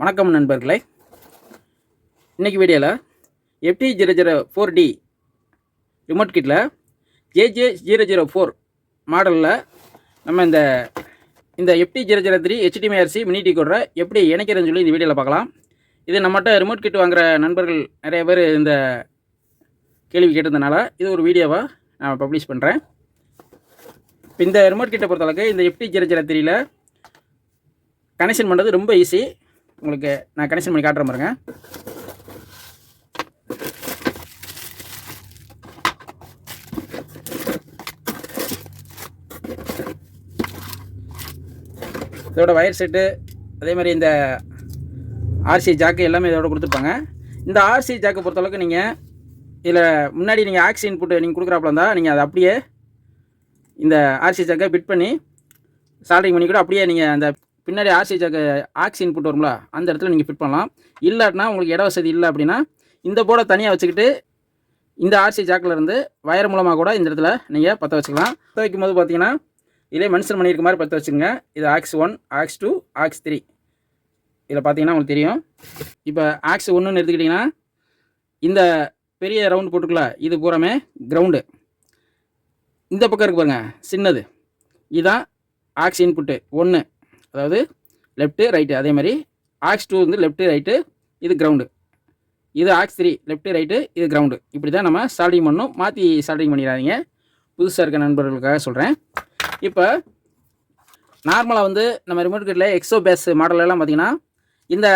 வணக்கம் நண்பர்களே. இன்னைக்கு வீடியோவில் FT zero zero four T remote கிட்டில் JJ zero zero four மாடலில் நம்ம இந்த இந்த FT zero zero three HDMI ARC mini D கோடரை எப்படி இணைக்கிறதுன்னு சொல்லி இந்த வீடியோவில் பார்க்கலாம். இது நம்மகிட்ட ரிமோட் கிட் வாங்குற நண்பர்கள் நிறைய பேர் இந்த கேள்வி கேட்டதுனால இது ஒரு வீடியோவாக நான் பப்ளிஷ் பண்ணுறேன் இப்போ இந்த ரிமோட் கிட்டை பொறுத்தளவுக்கு இந்த எஃப்டி ஜீரோ ஜீரோ த்ரீயில் கனெக்ஷன் பண்ணுறது ரொம்ப ஈஸி உங்களுக்கு நான் கனெக்ஷன் பண்ணி காட்டுறேன் பாருங்க. இதோட வயர் செட்டு அதே மாதிரி இந்த ஆர்சி ஜாக்கு எல்லாமே இதோட கொடுத்துருப்பாங்க. இந்த ஆர்சி ஜாக்கை பொறுத்தளவுக்கு நீங்கள் இதில் முன்னாடி நீங்கள் ஆக்சி இன்புட் நீங்கள் கொடுக்குறாப்புல இருந்தால் நீங்கள் அதை அப்படியே இந்த ஆர்சி ஜாக்கை பிட் பண்ணி சால்ரிங் பண்ணி கூட அப்படியே நீங்கள் அந்த பின்னாடி ஆர்சி ஜாக்கு ஆக்சி இன்புட் வரும்ல அந்த இடத்துல நீங்கள் ஃபிட் பண்ணலாம். இல்லாட்டினா உங்களுக்கு இட வசதி இல்லை அப்படின்னா இந்த போர்டை தனியாக வச்சுக்கிட்டு இந்த ஆர்சி ஜாக்கில் இருந்து வயர் மூலமாக கூட இந்த இடத்துல நீங்கள் பற்ற வச்சுக்கலாம். பற்ற வைக்கும் போது பார்த்தீங்கன்னா இதே மென்ஷன் பண்ணியிருக்க மாதிரி பற்ற வச்சுக்கோங்க. இது aux one aux two aux three இதில் பார்த்தீங்கன்னா உங்களுக்கு தெரியும். இப்போ ஆக்ஸ் ஒன்றுன்னு எடுத்துக்கிட்டிங்கன்னா இந்த பெரிய ரவுண்ட் போட்டுக்கல இது பூராமே கிரவுண்டு இந்த பக்கம் இருக்கு பாருங்க சின்னது. இதுதான் ஆக்ஸ் இன்புட்டு ஒன்று அதாவது லெஃப்ட்டு ரைட்டு அதே மாதிரி ஆக்ஸ் டூ வந்து லெஃப்ட்டு ரைட்டு இது கிரவுண்டு இது ஆக்ஸ் த்ரீ லெஃப்ட்டு ரைட்டு இது கிரவுண்டு இப்படி தான் நம்ம சால்டிங் பண்ணணும். மாற்றி சால்டிங் பண்ணிடாதீங்க. புதுசாக இருக்க நண்பர்களுக்காக சொல்கிறேன் இப்போ நார்மலாக வந்து நம்ம ரிமோட் கட்டில் எக்ஸோ பேஸ் மாடலெல்லாம் பார்த்தீங்கன்னா இந்த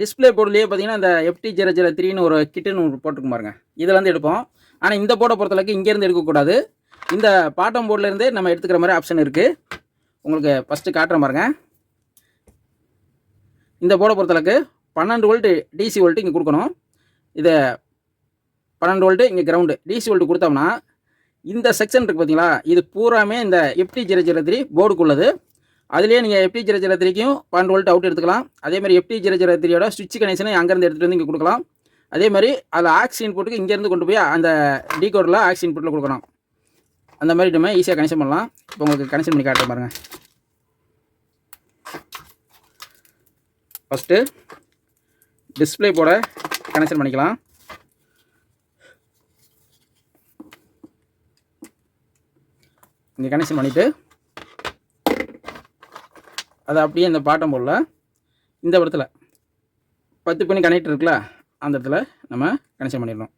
டிஸ்பிளே போர்டுலேயே பார்த்தீங்கன்னா இந்த எஃப்டி ஜீரோ ஜீரோ த்ரீன்னு ஒரு கிட்டுன்னு ஒரு போட்டுருக்கும் பாருங்க. இதிலேருந்து வந்து எடுப்போம். ஆனால் இந்த போர்டை பொறுத்தளவுக்கு இங்கேருந்து எடுக்கக்கூடாது. இந்த பாட்டம் போர்டிலேருந்தே நம்ம எடுத்துக்கிற மாதிரி ஆப்ஷன் இருக்குது உங்களுக்கு ஃபஸ்ட்டு காட்டுறேன் பாருங்க. இந்த போர்டை பொறுத்தளவுக்கு பன்னெண்டு வோல்ட்டு டிசி வோல்ட்டு இங்கே கொடுக்கணும். இதை பன்னெண்டு வோல்ட்டு இங்கே கிரவுண்டு டிசி வோல்ட்டு கொடுத்தோம்னா இந்த செக்ஷன் இருக்குது பார்த்தீங்களா இது பூராமே இந்த எஃப்டி ஜீரோ ஜீரோ த்ரீ போர்டுக்குள்ளது அதுலேயே நீங்கள் எஃப்டி ஜீரோ ஜீரோ த்ரீக்கும் பன்னெண்டு வோல்ட் அவுட் எடுத்துக்கலாம். அதே மாதிரி எஃப்டி ஜீரோ ஜீரோ த்ரீயோட சுவிட்ச் கனெக்ஷனை அங்கேருந்து எடுத்துகிட்டு வந்து இங்கே கொடுக்கலாம். அதே மாதிரி அதில் ஆக்ஸ் இன்புட்டுக்கு இங்கேருந்து கொண்டு போய் அந்த டீ கோடில் ஆக்ஸ் இன்புட்டில் கொடுக்கணும். அந்த மாதிரி நம்ம ஈஸியாக கனெக்ஷன் பண்ணலாம். இப்போ உங்களுக்கு கனெக்ஷன் பண்ணி காட்டுறேன் பாருங்கள் ஃபஸ்ட்டு டிஸ்பிளே போட கனெக்ஷன் பண்ணிக்கலாம். இங்கே கனெக்ஷன் பண்ணிவிட்டு அதை அப்படியே இந்த பாட்டம் போடல. இந்த இடத்துல பத்து பண்ணி கனெக்ட் இருக்குல்ல அந்த இடத்துல நம்ம கனெக்ஷன் பண்ணிடணும்.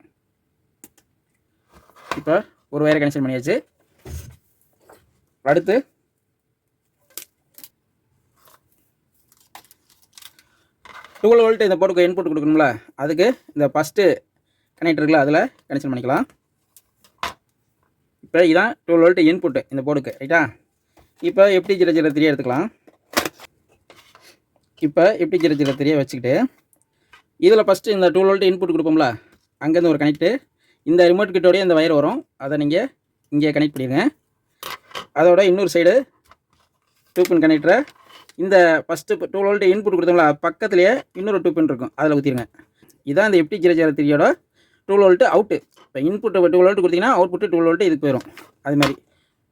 இப்போ ஒரு வயரை கனெக்ஷன் பண்ணியாச்சு. அடுத்து டுவெல் வோல்ட் இந்த போர்டுக்கு இன்புட் கொடுக்கணும்ல. அதுக்கு இந்த ஃபஸ்ட்டு கனெக்ட் இருக்குல்ல அதில் கனெக்ஷன் பண்ணிக்கலாம். இப்போ இதான் டுவெல் வோல்ட் இன்புட்டு இந்த போர்டுக்கு ரைட்டா இப்போ எப்படி ஜீரோ ஜீரோ த்ரீ எடுத்துக்கலாம்? இப்போ எப்படி ஜீரோ ஜீரோ த்ரீயை வச்சுக்கிட்டு இதில் ஃபஸ்ட்டு இந்த டுவெல் வோல்ட் இன்புட் கொடுப்போம்ல அங்கேருந்து ஒரு கனெக்ட்டு இந்த ரிமோட் கிட்டோடய இந்த வயர் வரும். அதை நீங்கள் இங்கே கனெக்ட் பண்ணிடுங்க அதோட இன்னொரு சைடு டூ பின் கனெக்டரை இந்த ஃபஸ்ட்டு இப்போ டூ வோல்ட்டு இன்புட் கொடுத்தோம்ல பக்கத்துலேயே இன்னொரு டூ பின் இருக்கும். அதில் ஊற்றிடுங்க இதான் இந்த எஃப்டி ஜீரோ ஜீரோ த்ரீயோட டூ வோல்ட்டு அவுட்டு இப்போ இன்புட்டு டூ வோல்ட்டு கொடுத்தீங்கன்னா அவுட்புட்டு டூ வோல்ட்டு இதுக்கு போயிடும் அது மாதிரி.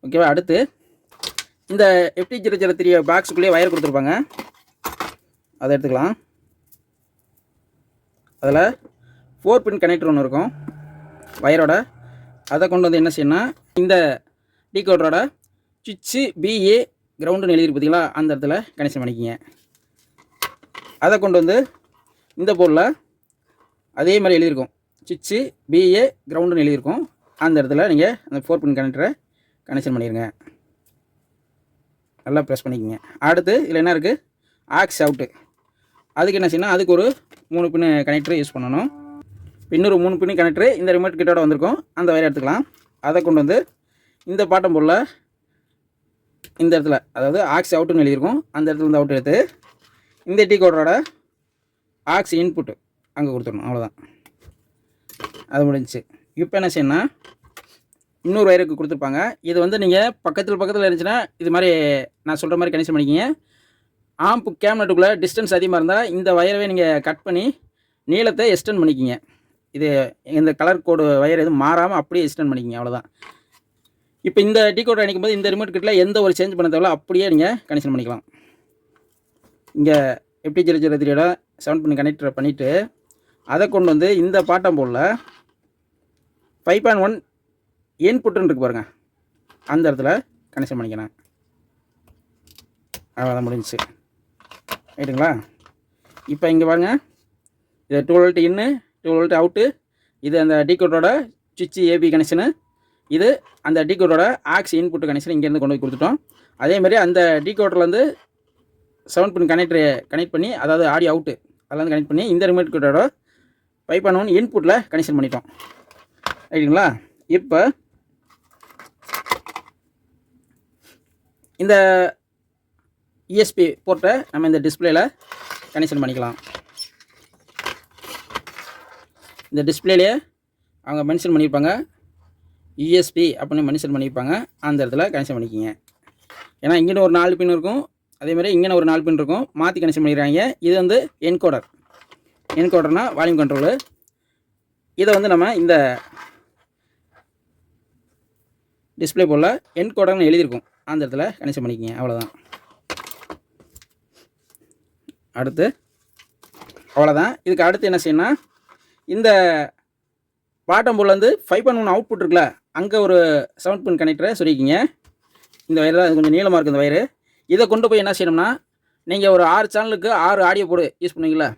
ஓகேவா அடுத்து இந்த எஃப்டி ஜீரோ ஜீரோ த்ரீ பாக்ஸுக்குள்ளேயே வயர் கொடுத்துருப்பாங்க. அதை எடுத்துக்கலாம். அதில் ஃபோர் பின் கனெக்டர் ஒன்று இருக்கும். வயரோட அதை கொண்டு வந்து என்ன செய்யணும்னா இந்த டீ டீகோடரோட சுவிட்சு பிஏ கிரவுண்டுன்னு எழுதிருக்கு பார்த்தீங்களா? அந்த இடத்துல கனெக்ஷன் பண்ணிக்கிங்க அதை கொண்டு வந்து இந்த போர்டில் அதே மாதிரி எழுதியிருக்கும். சுவிட்சு பிஏ கிரவுண்டுன்னு எழுதியிருக்கும். அந்த இடத்துல நீங்கள் அந்த ஃபோர் பின் கனெக்டரை கனெக்ஷன் பண்ணிடுங்க நல்லா ப்ரெஸ் பண்ணிக்கோங்க. அடுத்து இதில் என்ன இருக்குது ஆக்ஸ் அவுட்டு அதுக்கு என்ன செய்யணும்? அதுக்கு ஒரு மூணு பின்னு கனெக்டர் யூஸ் பண்ணணும். இன்னொரு மூணு பின்னு கனெக்டர் இந்த ரிமோட் கிட்டோட வந்திருக்கும். அந்த வயர் எடுத்துக்கலாம். அதை கொண்டு வந்து இந்த பாட்டம் பொருளை இந்த இடத்துல அதாவது ஆக்ஸ் அவுட்டுன்னு எழுதியிருக்கும். அந்த இடத்துல இருந்து அவுட் எடுத்து இந்த டீ கோடரோட ஆக்ஸ் இன்புட்டு அங்கே கொடுத்துடணும். அவ்வளோதான் அது முடிஞ்சுச்சு இப்போ என்ன? செய்யணும்னா இன்னொரு வயருக்கு கொடுத்துருப்பாங்க. இது வந்து நீங்கள் பக்கத்தில் பக்கத்தில் இருந்துச்சுன்னா இது மாதிரி நான் சொல்கிற மாதிரி கனெக்ஷன் பண்ணிக்கிங்க. ஆம்பு கேம்னட்டுக்குள்ளே டிஸ்டன்ஸ் அதிகமாக இருந்தால் இந்த வயரவே நீங்கள் கட் பண்ணி நீளத்தை எக்ஸ்டெண்ட் பண்ணிக்கிங்க. இது இந்த கலர் கோடு வயர் எதுவும் மாறாமல் அப்படியே எக்ஸ்டெண்ட் பண்ணிக்கிங்க. அவ்வளோதான் இப்போ இந்த டிகோடர் அணைக்கும் போது இந்த ரிமோட் கிட்டில் எந்த ஒரு சேஞ்ச் பண்ண தேவையில்ல அப்படியே நீங்கள் கனெக்ஷன் பண்ணிக்கலாம். இங்கே எப்படி ஜீரோ ஜீரோ த்ரீயோட செவன் பண்ணி கனெக்டரை பண்ணிவிட்டு அதை கொண்டு வந்து இந்த பாட்டம் போலில் ஃபைவ் பாயிண்ட் ஒன் இன்புட்டுன்னு இருக்கு பாருங்கள் அந்த இடத்துல கனெக்ஷன் பண்ணிக்கிறேன் அவ்வளோதான் முடிஞ்சிச்சு. ரைட்டுங்களா இப்போ இங்கே பாருங்க. இது two volt in two volt out இது அந்த டிகோட்டோட சுவிட்சு ஏபி கனெக்ஷனு இது அந்த டிகோட்டோட ஆக்ஸ் இன்புட் கனெக்ஷன் இங்கேருந்து கொண்டு போய் கொடுத்துட்டோம். அதேமாதிரி அந்த டிகோட்டர்லேருந்து செவன் பின் கனெக்டர் கனெக்ட் பண்ணி அதாவது ஆடியோ அவுட்டு அதெல்லாம் கனெக்ட் பண்ணி இந்த ரிமோட் கிட்டோட பைப் பாயிண்ட் இன்புட்டில் கனெக்ஷன் பண்ணிட்டோம். ரைட்டுங்களா இப்போ இந்த இஎஸ்பி போர்ட்டை நம்ம இந்த டிஸ்பிளேயில் கனெக்ஷன் பண்ணிக்கலாம். இந்த டிஸ்பிளேலேயே அவங்க மென்ஷன் பண்ணியிருப்பாங்க யூஎஸ்பி அப்படின்னு மென்ஷன் பண்ணியிருப்பாங்க அந்த இடத்துல கனெக்ஷன் பண்ணிக்கிங்க. ஏன்னா இங்கே ஒரு நாலு பின் இருக்கும் அதேமாதிரி இங்கே ஒரு நாலு பின் இருக்கும் மாற்றி கனெக்ஷன் பண்ணிடுறாங்க இது வந்து என்கோடர் என்கோடர்னால் வால்யூம் கண்ட்ரோலு இதை வந்து நம்ம இந்த டிஸ்பிளே போல் என்கோடர்னு எழுதியிருக்கும். அந்த இடத்துல கனெக்ஷன் பண்ணிக்கிங்க அவ்வளோதான் அடுத்து அவ்வளோதான் இதுக்கு அடுத்து என்ன செய்யணும்னா இந்த பாட்டம் போல் வந்து ஃபைவ் பாயிண்ட் ஒன் அவுட்புட் இருக்குல்ல அங்கே ஒரு செவன் பின் கனெக்டரை சொல்லிக்கிங்க இந்த வயர் தான் கொஞ்சம் நீளமாக இருக்குது இந்த வயரு. இதை கொண்டு போய் என்ன செய்யணும்னா நீங்கள் ஒரு ஆறு சேனலுக்கு ஆறு ஆடியோ போர்டு யூஸ் பண்ணுவீங்களா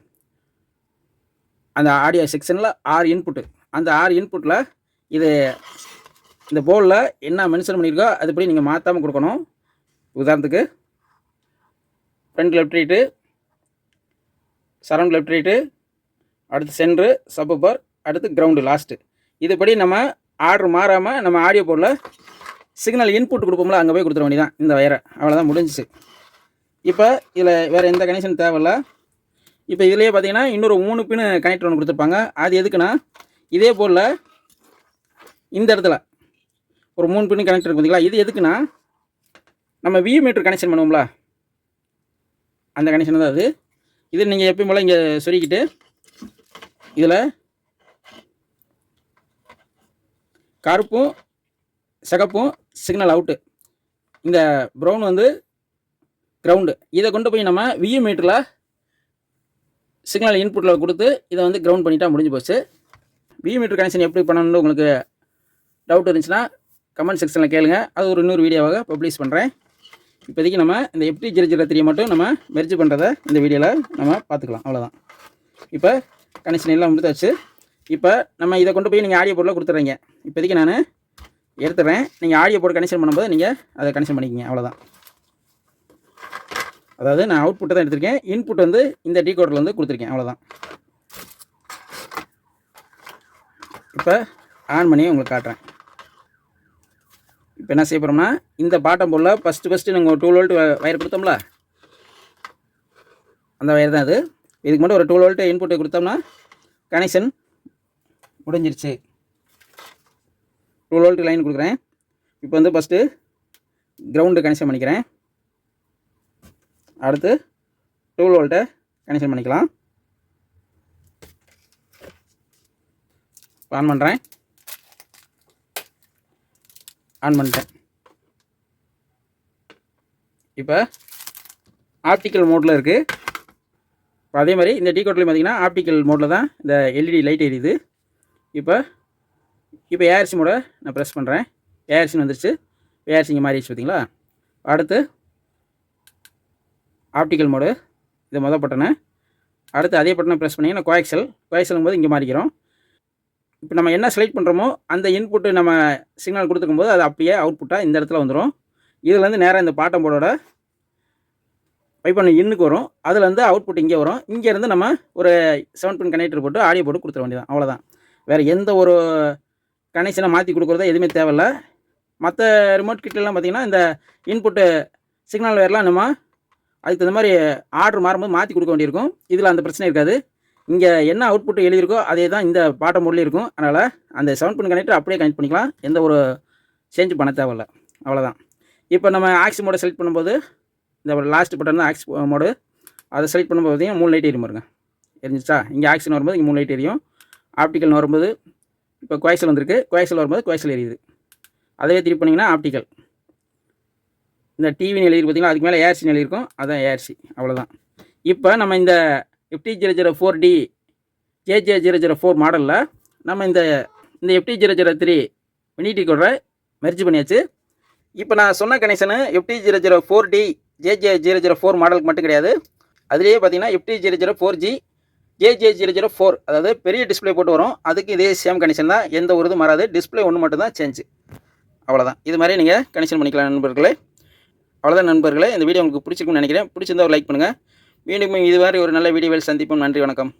அந்த ஆடியோ செக்ஷனில் ஆறு இன்புட்டு அந்த ஆறு இன்புட்டில் இது இந்த போர்டில் என்ன மென்ஷன் பண்ணியிருக்கோ அதுபடி நீங்கள் மாற்றாமல் கொடுக்கணும். உதாரணத்துக்கு front left right surround left right அடுத்து சென்ட்ரு சப்பர் அடுத்து கிரவுண்டு லாஸ்ட்டு இதுபடி நம்ம ஆர்டர் மாறாமல் நம்ம ஆடியோ போர்டில் சிக்னல் இன்புட் கொடுப்போம்ல அங்கே போய் கொடுத்துட வேண்டியதான் இந்த வயரை அவ்வளோதான் முடிஞ்சிச்சு. இப்போ இதில் வேறு எந்த கனெக்ஷன் தேவையில்ல. இப்போ இதுலேயே பார்த்தீங்கன்னா இன்னொரு மூணு பின் கனெக்டர் ஒன்று கொடுத்துருப்பாங்க. அது எதுக்குன்னா இதே போல் இந்த இடத்துல ஒரு மூணு பின் கனெக்டர் பார்த்தீங்களா இது எதுக்குன்னா நம்ம வி மீட்டர் கனெக்ஷன் பண்ணுவோம்ல. அந்த கனெக்ஷன் தான் அது. இது நீங்கள் எப்பயும் போல் இங்கே சொல்லிக்கிட்டு இதில் கருப்பும் சிகப்பும் சிக்னல் அவுட்டு இந்த ப்ரௌன் வந்து கிரவுண்டு இதை கொண்டு போய் நம்ம வியூ மீட்டரில் சிக்னல் இன்புட்டில் கொடுத்து இதை வந்து கிரவுண்ட் பண்ணிட்டா முடிஞ்சு போச்சு. வியூ மீட்டர் கனெக்ஷன் எப்படி பண்ணணும்னு உங்களுக்கு டவுட் இருந்துச்சுன்னா கமெண்ட் செக்ஷனில் கேளுங்க. அது ஒரு இன்னொரு வீடியோவாக பப்ளிஷ் பண்ணுறேன் இப்போதைக்கு நம்ம இந்த எப்படி ஜீரோ ஜீரோ த்ரீ மட்டும் நம்ம மெர்ஜ் பண்ணுறதை இந்த வீடியோவில் நம்ம பார்த்துக்கலாம். அவ்வளோதான் இப்போ கனெக்ஷன் எல்லாம் முடித்தாச்சு இப்போ நம்ம இதை கொண்டு போய் நீங்கள் ஆடியோ போர்டில் கொடுத்துட்றீங்க இப்போதைக்கு நான் எடுத்துடுறேன் நீங்கள் ஆடியோ போர்டு கனெக்ஷன் பண்ணும்போது நீங்கள் அதை கனெக்ஷன் பண்ணிக்கிங்க. அவ்வளோதான் அதாவது நான் அவுட்புட்டை தான் எடுத்திருக்கேன். இன்புட் வந்து இந்த டீ வந்து கொடுத்துருக்கேன். அவ்வளோதான் இப்போ ஆன் பண்ணி உங்களுக்கு காட்டுறேன். இப்போ என்ன செய்ய போகிறோம்னா இந்த பாட்டம் போல் ஃபஸ்ட்டு ஃபஸ்ட்டு நாங்கள் டூ வோல்ட் வயர் கொடுத்தோம்ல? அந்த வயர் தான் அது இதுக்கு மட்டும் ஒரு டூ வோல்ட்டு இன்புட்டை கொடுத்தோம்னா கனெக்ஷன் முடிஞ்சிருச்சு. டூ வோல்ட் லைன் கொடுக்குறேன். இப்போ வந்து ஃபஸ்ட்டு கிரவுண்டு கனெக்ஷன் பண்ணிக்கிறேன். அடுத்து டூ வோல்ட்டை கனெக்ஷன் பண்ணிக்கலாம். ஆன் பண்ணுறேன் ஆன் பண்ணிட்டேன். இப்போ ஆப்டிக்கல் மோட்டில் இருக்குது அதே மாதிரி இந்த டீ கோட்டில் பார்த்தீங்கன்னா ஆப்டிக்கல் மோட்டில் தான் இந்த எல்இடி லைட் எரியுது. இப்போ இப்போ ஏஆர்சி மோட நான் ப்ரெஸ் பண்ணுறேன் ஏஆர்சின்னு வந்துருச்சு. ஏஆர்சி இங்கே மாறிடுச்சு பார்த்தீங்களா? அடுத்து ஆப்டிக்கல் மோடு இது மொதல் பட்டனை அடுத்து அதே பட்டனை ப்ரெஸ் பண்ணிங்கன்னா கோஎக்சல் கோஎக்சலும் போது இங்கே மாறிக்கிறோம். இப்போ நம்ம என்ன செலக்ட் பண்ணுறோமோ அந்த இன்புட்டு நம்ம சிக்னல் கொடுத்துக்கும் போது அது அப்படியே அவுட்புட்டாக இந்த இடத்துல வந்துடும் இதுலேருந்து நேராக இந்த பாட்டம் போர்டோட பைப் பண்ண இன்னுக்கு வரும். அதுலேருந்து அவுட்புட் இங்கே வரும். இங்கேருந்து நம்ம ஒரு செவன் பின் கனெக்டர் போட்டு ஆடியோ போட்டு கொடுத்துட வேண்டியதான் அவ்வளோதான் வேறு எந்த ஒரு கனெக்ஷனை மாற்றி கொடுக்குறதோ எதுவுமே தேவையில்ல. மற்ற ரிமோட் கிட்டலாம் பார்த்திங்கன்னா இந்த இன்புட்டு சிக்னல் வேர்லாம் நம்ம அதுக்கு தகுந்த மாதிரி ஆர்டர் மாறும்போது மாற்றி கொடுக்க வேண்டியிருக்கும். இதில் அந்த பிரச்சனை இருக்காது. இங்கே என்ன அவுட்புட் எழுதியிருக்கோ அதே தான் இந்த பாட்டம் மோட்லேயும் இருக்கும். அதனால் அந்த செவன் பின் கனெக்டர் அப்படியே கனெக்ட் பண்ணிக்கலாம். எந்த ஒரு சேஞ்ச் பண்ண தேவையில்ல. அவ்வளோதான் இப்போ நம்ம ஆக்சி மோடை செலக்ட் பண்ணும்போது இந்த லாஸ்ட் பட்டன் தான் ஆக்சி மோடு அதை செலக்ட் பண்ணும்போது பார்த்தீங்கன்னா மூணு லைட் எரியும் பாருங்க. எரிஞ்சிச்சா? இங்கே ஆக்சின் வரும்போது இங்கே மூணு லைட் எரியும். ஆப்டிக்கல் வரும்போது இப்போ குவாய்சல் வந்திருக்கு. குவாய்சல் வரும்போது குவாய்சல் எரியுது. அதே திருப்பி பண்ணிங்கன்னா ஆப்டிக்கல். இந்த டிவின்னு எழுதி பார்த்தீங்கன்னா அதுக்கு மேலே ஏஆர்சி நிலை இருக்கும் அதுதான் ஏஆர்சி அவ்வளோதான் இப்போ நம்ம இந்த FT zero zero four T JJ zero zero four மாடலில் நம்ம இந்த இந்த எஃப்டி ஜீரோ ஜீரோ த்ரீ வெனிட்டி கூட மெர்ஜ் பண்ணியாச்சு. இப்போ நான் சொன்ன connection FT zero zero four T JJ zero zero four மாடலுக்கு மட்டும் கிடையாது. அதுலேயே பார்த்தீங்கன்னா FT zero zero four G JJ zero zero four அதாவது பெரிய டிஸ்ப்ளே போட்டு வரும். அதுக்கு இதே சேம் கனெக்ஷன் தான். எந்த ஒரு இதுவும் மாறாது. டிஸ்ப்ளே ஒன்று மட்டும்தான் சேஞ்சு அவ்வளோதான் இது மாதிரி நீங்கள் கனெக்ஷன் பண்ணிக்கலாம் நண்பர்களே. அவ்வளோதான் நண்பர்களே. இந்த வீடியோ உங்களுக்கு பிடிச்சிருக்கும்னு நினைக்கிறேன். பிடிச்சிருந்தா ஒரு லைக் பண்ணுங்கள் மீண்டும் இது மாதிரி ஒரு நல்ல வீடியோவில் சந்திப்போம். நன்றி வணக்கம்.